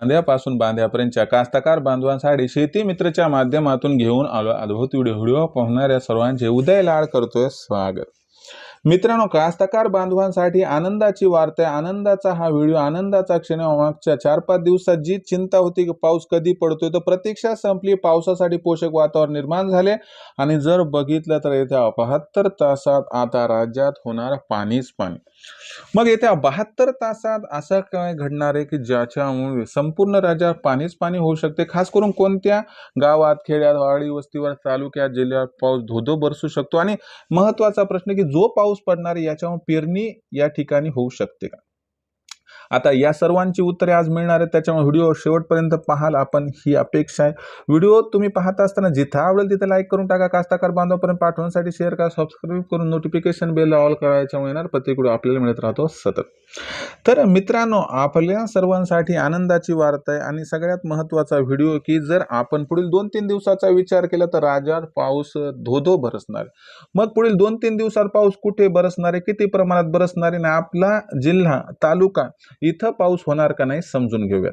बांध्यापासून बांध्यापर्यंतच्या कास्तकार बांधवांसाठी शेती मित्रच्या माध्यमातून घेऊन आलो अद्भुत व्हिडिओ व्हिडिओ पाहणाऱ्या सर्वांचे उदय लाड करतोय स्वागत. मित्रांनो कास्तकार बांधवांसाठी आनंदाची वार्ता आहे आनंदाचा हा व्हिडिओ आनंदाचा क्षण मागच्या चार पाच दिवसात जी चिंता होती की पाऊस कधी पडतोय तर प्रतीक्षा संपली. पावसासाठी पोषक वातावरण निर्माण झाले. आणि जर बघितलं तर येत्या बहात्तर तासात आता राज्यात होणार पाणीच पाणी. मग येत्या बहात्तर तासात असं काय घडणार आहे की ज्याच्यामुळे संपूर्ण राज्यात पाणीच पाणी होऊ शकते? खास करून कोणत्या गावात खेड्यात वाडी वस्तीवर तालुक्यात जिल्ह्यात पाऊस धोधो बरसू शकतो? आणि महत्त्वाचा प्रश्न की जो पाऊस पडणार आहे याच्यामुळे पेरणी या ठिकाणी होऊ शकते का? आता या सर्वांची उत्तरे आज मिळणार आहेत. त्याच्यामुळे व्हिडिओ शेवटपर्यंत पाहाल. आपण ही अपेक्षा आहे. व्हिडिओ तुम्ही पाहत असताना जिथं आवडेल तिथं लाईक करून टाका. कास्ताकार बांधवापर्यंत पाठवण्यासाठी शेअर करा. सबस्क्राईब करून नोटिफिकेशन बेल ऑल करायच्या येणार प्रत्येक व्हिडिओ आपल्याला मिळत राहतो सतत. तर मित्रांनो आपल्या सर्वांसाठी आनंदाची वार्ता आहे. आणि सगळ्यात महत्त्वाचा व्हिडिओ की जर आपण पुढील दोन तीन दिवसाचा विचार केला तर राज्यात पाऊस धोधो बरसणार मग पुढील दोन तीन दिवसात पाऊस कुठे बरसणार आहे? किती प्रमाणात बरसणार आहे? आणि आपला जिल्हा तालुका इथं पाऊस होणार का नाही समजून घेऊयात.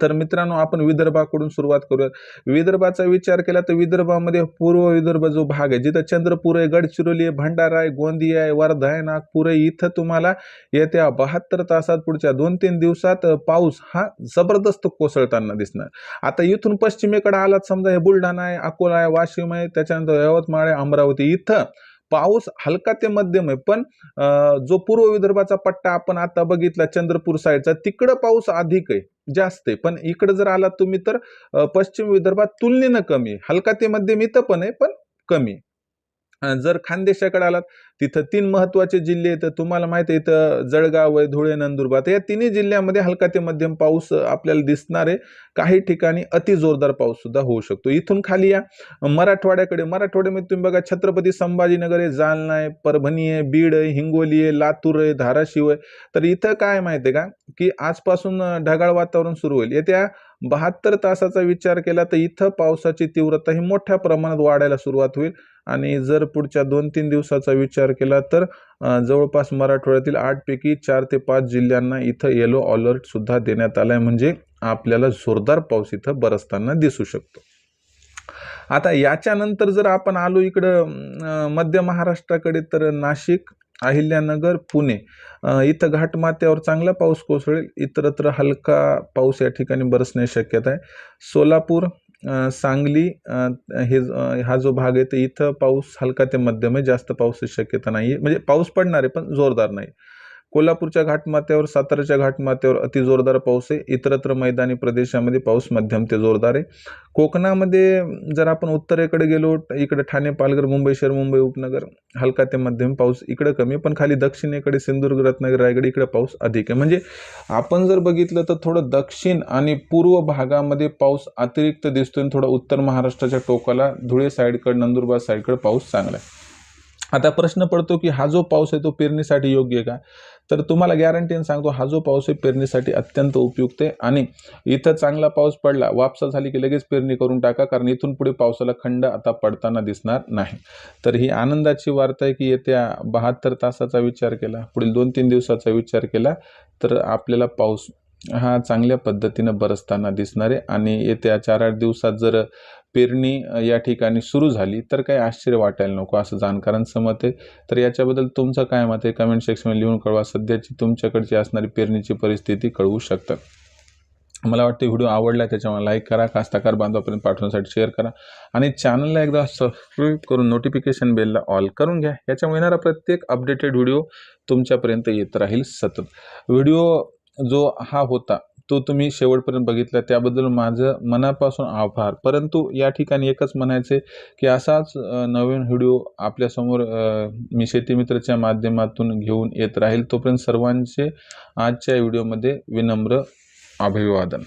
तर मित्रांनो आपण विदर्भाकडून सुरुवात करूया विदर्भाचा विचार केला तर विदर्भामध्ये पूर्व विदर्भ जो भाग आहे जिथं चंद्रपूर आहे गडचिरोली आहे भंडारा आहे गोंदिया आहे वर्धा आहे नागपूर आहे इथं तुम्हाला येत्या बहात्तर तासात पुढच्या दोन तीन दिवसात पाऊस हा जबरदस्त कोसळताना दिसणार. आता इथून पश्चिमेकडे आलात समजा हे बुलढाणा आहे अकोला आहे वाशिम आहे त्याच्यानंतर यवतमाळ आहे अमरावती. इथं पाऊस हलका ते मध्यम आहे. पण अं, जो पूर्व विदर्भाचा पट्टा आपण आता बघितला चंद्रपूर साईडचा तिकडं पाऊस अधिक आहे जास्त आहे. पण इकडं जर आलात तुम्ही तर पश्चिम विदर्भात तुलनेनं कमी हलका ते मध्यम इथं पण आहे पण कमी जर खानदेशाकडे आलात तिथं तीन महत्त्वाचे जिल्हे आहेत. तुम्हाला माहिती आहे इथं जळगाव आहे धुळे नंदुरबार. तर या तिन्ही जिल्ह्यामध्ये हलका ते मध्यम पाऊस आपल्याला दिसणार आहे. काही ठिकाणी अति जोरदार पाऊस सुद्धा होऊ शकतो. इथून खाली या मराठवाड्याकडे मराठवाड्यामध्ये तुम्ही बघा छत्रपती संभाजीनगर आहे जालना आहे परभणी आहे बीड आहे हिंगोली आहे लातूर आहे धाराशिव आहे. तर इथं काय माहिती आहे का की आजपासून ढगाळ वातावरण सुरू होईल. येत्या बहात्तर तासाचा विचार केला तर इथं पावसाची तीव्रता ही मोठ्या प्रमाणात वाढायला सुरुवात होईल. आणि जर पुढच्या दोन तीन दिवसाचा विचार केला तर जवळपास मराठवाड्यातील आठपैकी चार ते पाच जिल्ह्यांना इथं येलो अलर्टसुद्धा सुद्धा देण्यात आलाय. म्हणजे आपल्याला जोरदार पाऊस इथं बरसताना दिसू शकतो. आता याच्यानंतर जर आपण आलो इकडं मध्य महाराष्ट्राकडे तर नाशिक अहिल्यानगर पुणे इथं घाटमाथ्यावर चांगला पाऊस कोसळेल. इतरत्र हलका पाऊस या ठिकाणी बरसण्याची शक्यता आहे. सोलापूर सांगली हे हा जो भाग आहे तर इथं पाऊस हलका ते मध्यम आहे. जास्त पाऊस शक्यता नाही आहे म्हणजे पाऊस पडणार आहे पण जोरदार नाही. कोल्हापूरच्या घाटमाथ्यावर साताऱ्याच्या घाटमाथ्यावर अति जोरदार पाऊस आहे. इतरत्र मैदानी प्रदेशामध्ये पाऊस मध्यम ते जोरदार आहे. कोकणामध्ये जर आपण उत्तरेकडे गेलो इकडे ठाणे पालघर मुंबई शहर मुंबई उपनगर हलका ते मध्यम पाऊस इकडे कमी पण खाली दक्षिणेकडे सिंधुदुर्ग रत्नागिरी रायगड इकडे पाऊस अधिक आहे. म्हणजे आपण जर बघितलं तर थोडं दक्षिण आणि पूर्व भागामध्ये पाऊस अतिरिक्त दिसतोय आणि थोडा उत्तर महाराष्ट्राच्या टोकाला धुळे साईडकडे नंदुरबार साईडकडे पाऊस चांगला आहे. आता प्रश्न पडतो की हा जो पाऊस आहे तो पेरणीसाठी योग्य आहे का? तर तुम्हाला गॅरंटीने सांगतो हा जो पाऊस आहे पेरणीसाठी अत्यंत उपयुक्त आहे. आणि इथं चांगला पाऊस पडला वापसा झाली की लगेच पेरणी करून टाका कारण इथून पुढे पावसाला खंड आता पडताना दिसणार नाही. तर ही आनंदाची वार्ता आहे की येत्या बहात्तर तासाचा विचार केला पुढील दोन तीन दिवसाचा विचार केला तर आपल्याला पाऊस हा चांगल्या पद्धतीनं बरसताना दिसणार आहे. आणि येत्या चार आठ दिवसात जर पेरणी या ठिकाणी सुरू झाली तर काही आश्चर्य वाटायला नको असं जाणकारांचं मत आहे. तर याच्याबद्दल तुमचं काय मत आहे? कमेंट सेक्शनमध्ये लिहून कळवा. सध्याची तुमच्याकडची असणारी पेरणीची परिस्थिती कळवू शकतात. मला वाटतं व्हिडिओ आवडला त्याच्यामुळे लाईक करा कास्ताकार बांधवापर्यंत पाठवण्यासाठी शेअर करा. आणि चॅनलला एकदा सबस्क्राईब करून नोटिफिकेशन बेलला ऑल करून घ्या. याच्यामुळे येणारा प्रत्येक अपडेटेड व्हिडिओ तुमच्यापर्यंत येत राहील सतत. व्हिडिओ जो हा होता तो तुम्ही शेवटपर्यंत बघितला. त्याबद्दल माझं मनापासून आभार. परंतु या ठिकाणी एकच म्हणायचे की असाच नवीन व्हिडिओ आपल्यासमोर मी शेतीमित्रच्या माध्यमातून घेऊन येत राहील. तोपर्यंत सर्वांचे आजच्या व्हिडिओमध्ये विनम्र अभिवादन.